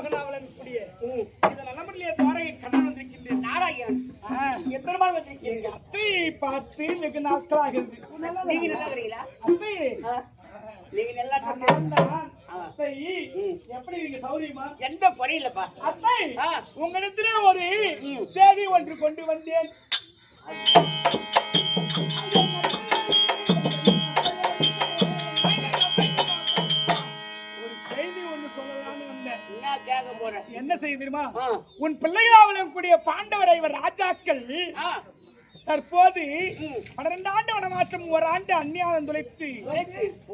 மகனாவலக்கூடிய இந்த நல்லபடியே துவாரகை கண்ணன் வந்திருக்கின்றேன் நாராயணன். எத்தனை நாள் வந்திருக்கீங்க அத்தையை பார்த்து வெகு நாட்களாகிறது நீங்க நல்லா இருக்கிறீங்களா? அத்தை? நீங்க நல்லா. அத்தை. எப்படி நீங்க சௌரியமா? எந்த குறையிலப்பா அத்தை. உங்களிடத்திலே ஒரு செய்தி ஒன்று கொண்டு வந்தேன். தற்போது பன்னிரண்டு ஆண்டு வனவாசம் ஒரு ஆண்டு அந்நியாரம் துளைத்து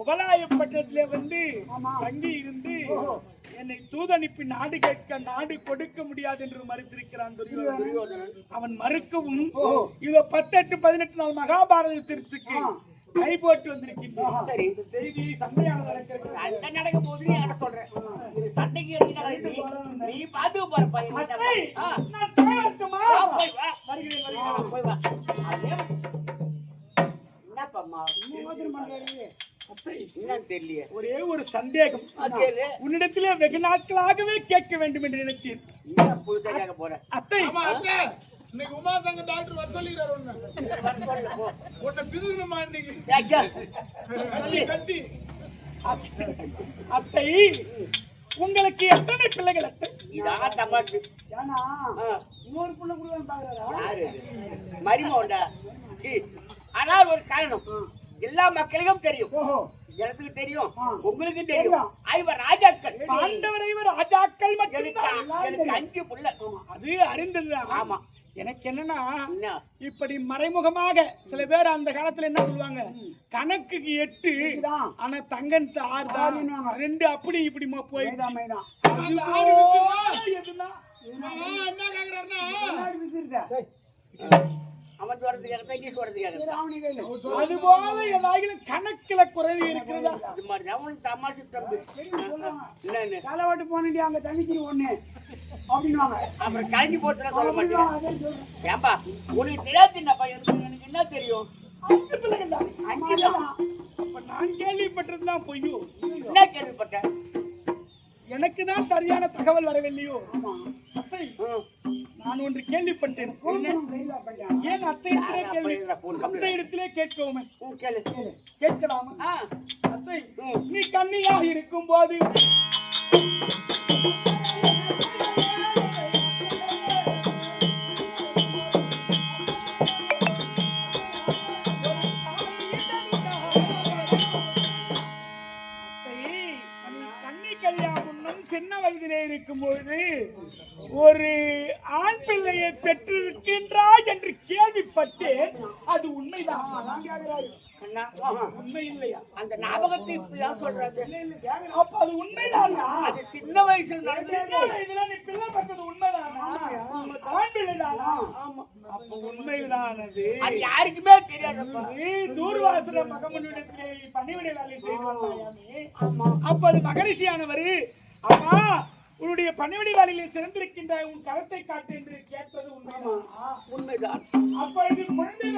உபலாயப்பட்டத்திலே வந்து தங்கி இருந்து என்னை தூதனுப்பி நாடு கேட்க நாடு கொடுக்க முடியாது என்று மறுத்திருக்கிறான் துரியோதனன். அவன் மறுக்கவும் இதோ பத்தெட்டு பதினெட்டு நாள் மகாபாரதத்திற்கு கை போட்டு இந்த செய்தி சண்டையானதாக இருக்கிறது சண்டை நடக்க போகுது நீ என்கிட்ட சொல்றேன் சண்டைக்கு. நீ பாத்து போறப்பா நான் வருகிறேன், ஒரே ஒரு சந்தேகம். உன்னிடத்திலே வெகு நாட்களாகவே கேட்க வேண்டும் என்று நினைத்தேன். அத்தை. இன்னைக்கு உமாசங்க டாக்டர் வர சொல்லிடுறாரு போ. உன்னை பிதுங்கணுமா இன்னைக்கு? கட்டி அத்தை. உங்களுக்கு எத்தனை பிள்ளைகள் இதான் தமாஷு. ஏன்னா இன்னொரு பிள்ளை கூட பாக்குறாரா? யாரு? இது? மரிமோண்டா. சீ. ஆனால் ஒரு காரணம். எல்லா மக்களுக்கும் தெரியும். எனக்கு தெரியும். உங்களுக்கு தெரியும். ஐவர் ராஜாக்கள். பாண்டவரை இவர் ராஜாக்கள் எனக்கு அஞ்சு புள்ள. அது அறிந்ததுதான். ஆமா. எனக்கு என்னன்னா என்ன? இப்படி மறைமுகமாக சில பேர் அந்த காலத்துல என்ன சொல்லுவாங்க? கணக்குக்கு எட்டு ஆனா தங்கன் ஆறு தான் ரெண்டு அப்படி இப்படி போயிடுச்சு. என்ன கேக்குறாருன்னா? அவன் சொல்றது கேட்க நீ சொல்றது கேட்க அது போல ஏதாவது கணக்குல குறைவு இருக்கிறதா? இது மாதிரி அவனுக்கு தமாஷு தம்பி. என்னன்னு தலைவாட்டு போனடி அங்க தங்கச்சி ஒண்ணு. அப்படின்வாங்க அப்புறம் கழிஞ்சு சொல்ல மாட்டேன். ஏன்பா உனக்கு தெரியாது என்னப்பா? எனக்கு என்ன தெரியும்? நான் கேள்விப்பட்டதுதான் பொய்யோ? என்ன கேள்விப்பட்டேன் எனக்கு தான் சரியான தகவல் வரவில்லையோ. நான் ஒன்று கேள்விப்பட்டேன். ஏன் அத்தை இடத்திலே கேள்வி? அத்தை இடத்திலே கேட்கவும் கேட்கலாமா? அத்தை நீ கன்னியாக இருக்கும் போது உண்மை இல்லையா அந்த ஞாபகத்தை இப்படிதான் சொல்றாங்க அப்ப அது உண்மைதானா? அது சின்ன வயசுல வயதுல நீ பிள்ளை பெற்றது உண்மைதானா? ஆண் பிள்ளைதானா? அப்ப உண்மைதானது? அது யாருக்குமே தெரியாதப்பா. நீ பணிவிடை வேலை வந்தாயாமே? அப்ப அது மகரிஷியானவர் அம்மா உன்னுடைய பணிவிடை வேலையிலே சிறந்திருக்கின்ற உன் கரத்தை காட்டு என்று கேட்பது உண்மைதானா? உண்மைதான். அப்பொழுது குழந்தை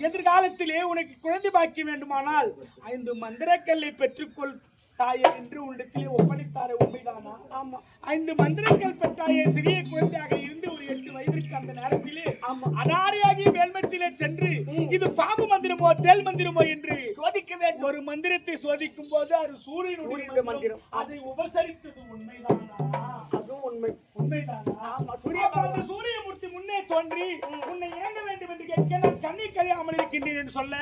எதிர்காலத்திலே உனக்கு குழந்தை பாக்கி வேண்டுமானால் ஐந்து மந்திரக்கல்லை பெற்றுக்கொள் தாயே என்று உன்னிடத்திலே ஒப்படைத்தார உண்மைதானா? ஆமா. ஐந்து மந்திரக்கல் பெற்றாயே சிறிய குழந்தையாக இருந்து ஒரு எட்டு வயதிற்கு அந்த நேரத்திலே அனாரியாகிய மேல்மத்திலே சென்று இது பாம்பு மந்திரமோ தேல் மந்திரமோ? என்று சோதிக்க வேண்டும். ஒரு மந்திரத்தை சோதிக்கும் போது அது சூரியனுடைய மந்திரம். அதை உபசரித்தது உண்மைதானா? அதுவும் உண்மை. உண்மைதானா? ஆமா, சூரிய சூரியமூர்த்தி முன்னே தோன்றி உன்னை நான் கண்ணி கரையாமல் இருக்கின்றேன் என்று சொல்ல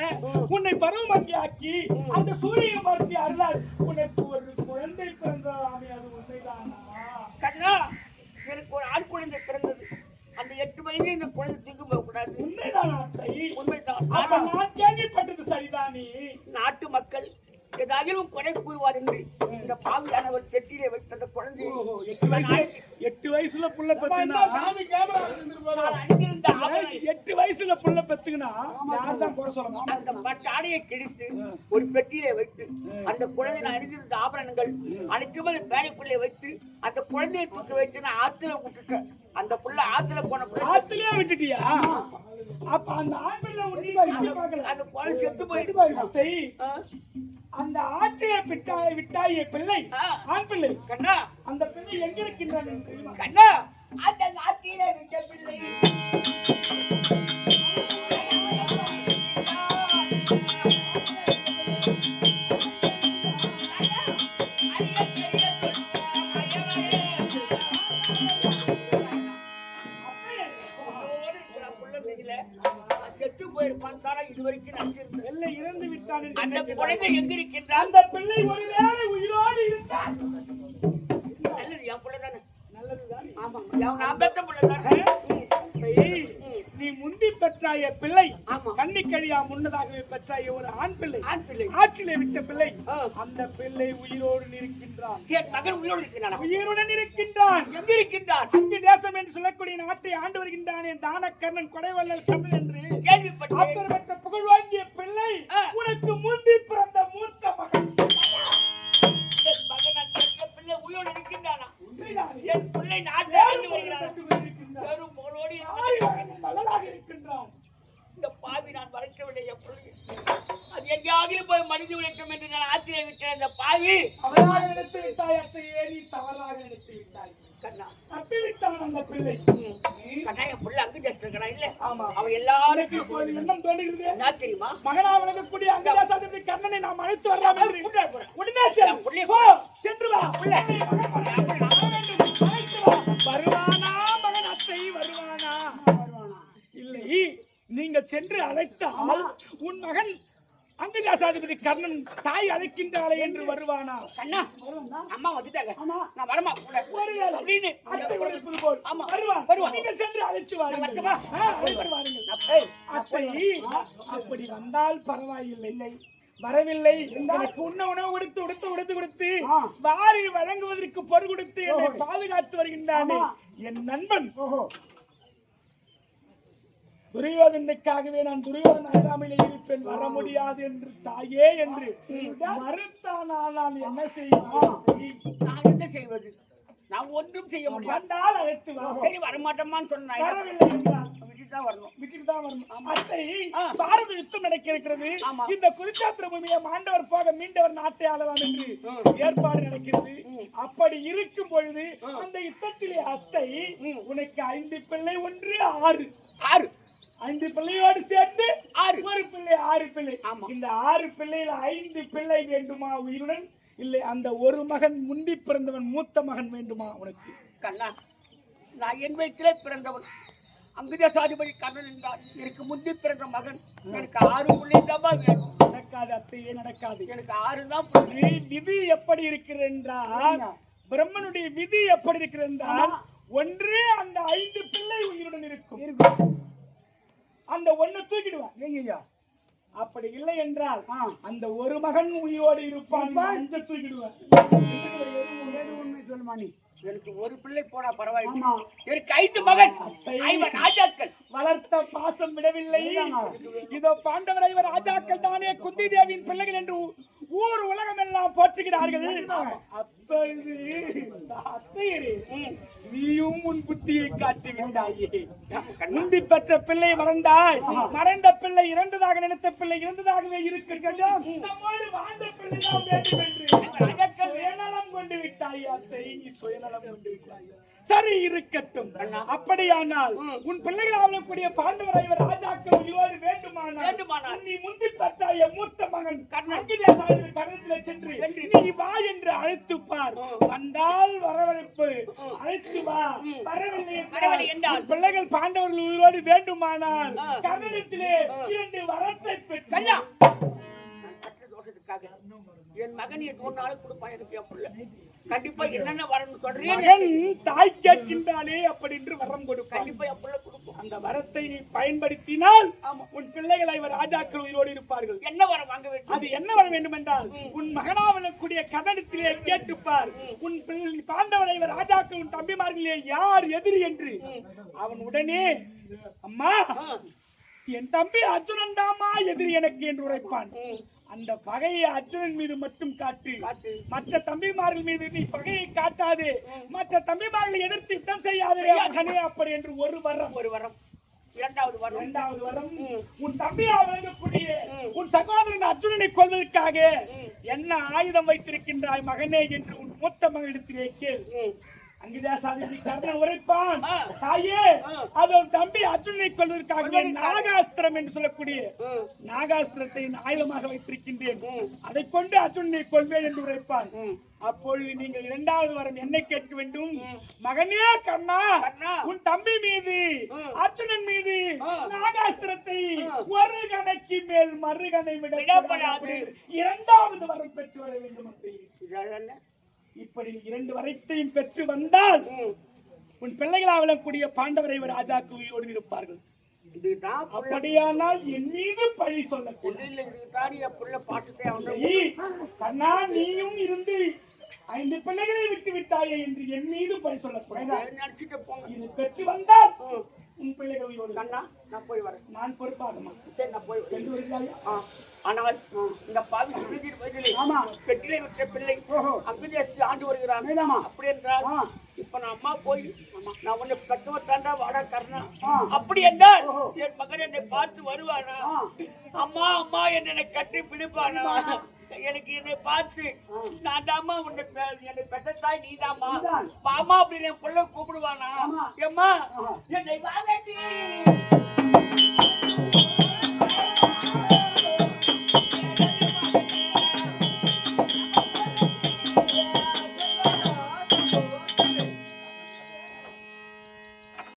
உன்னை பருவமங்கி ஆக்கி அந்த சூரியமூர்த்தி அருளால் உனக்கு ஒரு குழந்தை பிறந்ததாமே அது உண்மைதானா? கண்ணா எனக்கு ஒரு ஆண் குழந்தை பிறந்தது. அந்த எட்டு வயது இந்த குழந்தை தூக்கி போக கூடாது உண்மைதானா. உண்மைதான் நான் கேள்விப்பட்டது சரிதானே? நாட்டு மக்கள் ஏதாகிலும் குறை கூறுவார் என்று இந்த பாவியானவர் பெட்டியிலே வைத்த அந்த குழந்தை எட்டு வயசுல புள்ள பெத்துனா சாமி கேமரா எட்டு வயசுல புள்ள பெத்துக்கினா யார் தான் குறை சொல்ல மாட்டாங்க அந்த பட்டு ஆடையை கிழித்து ஒரு பெட்டியிலே வைத்து அந்த குழந்தை நான் அணிந்திருந்த ஆபரணங்கள் அனைத்துமே அந்த பேடைக்குள்ளே வைத்து அந்த குழந்தையை தூக்கி வைத்து நான் ஆத்துல விட்டுட்டேன் அந்த புள்ள ஆத்துல போன புள்ள ஆத்துலயே விட்டுட்டியா? அப்ப அந்த ஆண் பிள்ளை உன்னை பார்க்கல. அந்த குழந்தை செத்து போயிட்டு அந்த ஆற்றைய விட்டாய் விட்டாய பிள்ளை. ஆண் பிள்ளை. கண்ணா. அந்த பிள்ளை எங்க இருக்கின்றான்? கண்ணா. அந்த நாட்டிலே விட்ட பிள்ளை. அந்த. குழந்தை எங்க இருக்கின்றான் அந்த பிள்ளை ஒருவேளை உயிரோடு இருந்தால். நல்லது என் புள்ள தானே? நல்லதுதான் ஆமா நான் பெத்த புள்ள தானே? பெற்றாய பிள்ளை. கண்ணிக்கழியா முன்னதாகவே பெற்றாய ஒரு ஆண் பிள்ளை. ஆண் பிள்ளை. ஆற்றிலே விட்ட பிள்ளை. அந்த பிள்ளை உயிரோடு இருக்கின்றான் என் மகன் உயிரோடு இருக்கிறான் உயிருடன் இருக்கின்றான் எங்க இருக்கின்றான் அங்கு தேசம் என்று சொல்லக்கூடிய நாட்டை ஆண்டு வருகின்றான் என் தானக்கர்ணன் கொடைவள்ளல் கர்ணன் என்று. கேள்விப்பட்டேன். அப்பேற்பட்ட புகழ் வாங்கிய பிள்ளை. உனக்கு முந்தி பிறந்த மூத்த மகன். என் மகன் நான் பிள்ளை உயிரோடு இருக்கின்றானா. என் பிள்ளை நாட்டை வேறு ஆண்டு புகழ் வருகிறான் பெற்று கொண்டிருக்கின்றான். வெறும் போலோடி தாய் மகன் மகளாக இருக்கின்றான் இந்த பாவி நான் வளர்க்கவில்லை என் பிள்ளை அது எங்கேயாவது போய் மனித உழைக்கும் என்று நான் ஆத்திரை விட்டேன். அந்த பாவி அவராக நினைத்து விட்டாய் அத்தையே நீ தவறாக நினைத்து விட்டாய். கண்ணா. தப்பி விட்டான் அந்த பிள்ளை. கண்ணா என் பிள்ளை அங்கு ஜஸ்ட் இருக்கா இல்ல? ஆமா. எனக்கு எல்லாருக்கும் இப்போது எண்ணம் தோன்றுகிறது? என்ன தெரியுமா? மகனா வழங்கக்கூடிய அங்கதாசாதி கர்ணனை நாம் அழைத்து வரலாம். உடனே சென்று வா. பிள்ளை. வருவானா? வருவானா மகன் அத்தை? வருவானா? இல்லை நீங்கள் சென்று அழைத்தால் உன் மகன் அங்கதாசாதிபதி கர்ணன் தாய் அழைக்கின்றாளே என்று வருவானா? கண்ணா அம்மா வந்துட்டாங்க நான் வரமா கூட வருகிறாள். அப்படின்னு. ஆமா. வருவான். வருவான். நீங்கள் சென்று வாருங்கள். ஏய், அப்படி அப்படி வந்தால் பரவாயில்லை. வரவில்லை. எனக்கு உண்ண உணவு கொடுத்து உடுத்து உடுத்து கொடுத்து வாரி வழங்குவதற்கு பொருள் கொடுத்து என்னை பாதுகாத்து வருகின்றானே. என் நண்பன் துரியோதனுக்காகவே நான் துரியோதன் அருகாமையிலே இருப்பேன். வர முடியாது என்று தாயே என்று மறுத்தானால் நான் என்ன செய்வேன் நான் என்ன செய்வது? நான் ஒன்றும் செய்ய முடியாது. வந்தால் அழைத்து வா. சரி வரமாட்டோமான்னு சொன்னாங்க வரவில்லை என்றால்? விட்டுட்டு தான் வரணும். விட்டுட்டு தான் வரணும். அத்தை. பாரத யுத்தம் நடக்க இருக்கிறது. இந்த குருச்சாத்திர பூமியை மாண்டவர் போக மீண்டவர் நாட்டை ஆளலாம் என்று ஏற்பாடு நடக்கிறது. அப்படி இருக்கும் பொழுது அந்த யுத்தத்திலே அத்தை உனக்கு ஐந்து பிள்ளை ஒன்று ஆறு. ஆறு. ஐந்து பிள்ளையோடு சேர்ந்து ஆறு. ஒரு பிள்ளை ஆறு பிள்ளை. இந்த ஆறு பிள்ளையில ஐந்து பிள்ளை வேண்டுமா உயிருடன்? இல்லை அந்த ஒரு மகன் முந்தி பிறந்தவன் மூத்த மகன் வேண்டுமா உனக்கு? கண்ணா நான் என் வயிற்றிலே பிறந்தவன். அங்குதேசாதிபதி கண்ணன் என்றார் எனக்கு முந்தி பிறந்த மகன். எனக்கு ஆறு பிள்ளை தான் வேணும். நடக்காது அத்தையே நடக்காது. எனக்கு ஆறு தான் பிள்ளை. விதி எப்படி இருக்கிறது என்றால் பிரம்மனுடைய விதி எப்படி இருக்கிறது என்றால் ஒன்று அந்த ஐந்து பிள்ளை உயிருடன் இருக்கும். அந்த ஒண்ணு தூக்கிடுவான். அப்படி இல்லை என்றால் அந்த ஒரு மகன் உயிரோடு இருப்பான். அஞ்ச தூக்கிடுவான். எனக்கு ஒரு பிள்ளை போனா பரவாயில்லை. எனக்கு ஐந்து மகன். ஐவர் ராஜாக்கள். வளர்த்த பாசம் விடவில்லை. இதோ பாண்டவர் ஐவர் ராஜாக்கள் தானே குந்தி தேவியின் பிள்ளைகள் என்று ஊர் உலகம் எல்லாம் போற்றுகிறார்கள் நீயும் உன் புத்தியை காட்டி விட்டாயே. முந்தி பெற்ற பிள்ளை வளர்ந்தாய். மறைந்த பிள்ளை இறந்ததாக நினைத்த பிள்ளை இறந்ததாகவே இருக்கட்டும் நம்மோடு வாழ்ந்த பிள்ளை தான் வேண்டும் என்று சுயநலம் சுயநலம் கொண்டு சரி இருக்கட்டும். அப்படியானால் உன் பிள்ளைகள் ஆளக்கூடிய பாண்டவர் ராஜாக்கள் உயிரோடு வேண்டுமானால். நீ முந்தி பெற்றாய மூத்த மகன் கர்ணன். அங்கிதேசாயின் கருத்திலே சென்று. நீ வா என்று அழைத்து பார். வந்தால் வரவழைப்பு. அழைத்து வா. வரவில்லை என்றால் பிள்ளைகள் பாண்டவர்கள் உயிரோடு வேண்டுமானால் ஆ. கர்ணனிடத்திலே இரண்டு வரத்தை பெற்று என் மகன் எது ஒன்னாலும் கொடுப்பான் எனக்கு என் பிள்ளை. கண்டிப்பா என்னென்ன வரணும் சொல்றேன் மகன் தாய் கேட்கின்றானே அப்படி என்று வரம் கொடுப்பான் கண்டிப்பா என் பிள்ளை கொடுக்கும். அந்த வரத்தை நீ பயன்படுத்தினால். உன் பிள்ளைகள் ஐவர் ராஜாக்கள் உயிரோடு இருப்பார்கள். என்ன வர வாங்க வேண்டும்? அது என்ன வர வேண்டும் என்றால் உன் மகனாவனக்கூடிய கதனத்திலே கேட்டுப்பார். உன் பிள்ளை பாண்டவர் ஐவர் ராஜாக்கள் உன் தம்பிமார்களே யார் எதிரி என்று. அவன் உடனே அம்மா என் தம்பி அர்ஜுனன் தாமா எதிரி எனக்கு என்று உரைப்பான். அந்த பகையை அர்ஜுனன் மீது மட்டும் காட்டு. காட்டு. மற்ற தம்பிமார்கள் மீது நீ பகையை காட்டாதே. மற்ற தம்பிமார்களை எதிர்த்து யுத்தம் செய்யாதே அப்படி என்று ஒரு வரம். ஒரு வரம். இரண்டாவது வரம். இரண்டாவது வரம். உன் தம்பியா விளங்கக்கூடிய உன் சகோதரன் அர்ஜுனனை கொள்வதற்காக என்ன ஆயுதம் வைத்திருக்கின்றாய் மகனே என்று உன் மூத்த மகனிடத்திலே கேள். கர்ணன் உரைப்பான். தாயே தம்பி நாகாஸ்திரம் என்று சொல்லக்கூடிய நாகாஸ்திரத்தை ஆயுதமாக வைத்திருக்கின்றேன். அதை கொண்டு அர்ஜுனனை கொள்வேன் என்று உரைப்பான். அப்பொழுது நீங்கள் இரண்டாவது வரம் என்னை கேட்க வேண்டும். மகனே கர்ணா. உன் தம்பி மீது அர்ஜுனன் மீது. நாகாஸ்திரத்தை ஒரு கணைக்கு மேல் மறுகணை விட. இரண்டாவது வரம் பெற்று வர வேண்டும் இப்படி இரண்டு வரத்தையும் பெற்று வந்தால் உன் பிள்ளைகளாக விளங்கக்கூடிய பாண்டவரை ராஜாக்கு உயிரோடு இருப்பார்கள் அப்படியானால் என் மீது பழி நீ, கண்ணா நீயும் இருந்து ஐந்து பிள்ளைகளை விட்டு விட்டாயே என்று என் மீது பழி சொல்லக்கூடாது. இது பெற்று வந்தால் உன் பிள்ளைகள் உயிரோடு கண்ணா நான் போய் வரேன் நான் பொறுப்பாக மாட்டேன் சரி நான் போய். சென்று வருகிறாயா ஆனால் இந்த பாவி சுருதியில் வயதிலே ஆமா. பெற்றிலை விட்ட பிள்ளை அங்குதே ஆண்டு வருகிறான்? அப்படி என்றால். இப்ப நான் அம்மா போய் நான் உன்னை பெற்றவத்தாண்டா வாடா கர்ணா. அப்படி என்றால் என் மகன் என்னை பார்த்து வருவானா. அம்மா அம்மா என்னை கட்டி பிடிப்பானா எனக்கு என்னை பார்த்து நான் தாமா உன்னை என்னை பெற்ற தாய் நீதாம்மா. நீதான். மாமா அப்படின்னு என் பிள்ளை கூப்பிடுவானா. ஏம்மா என்னை வாங்கட்டி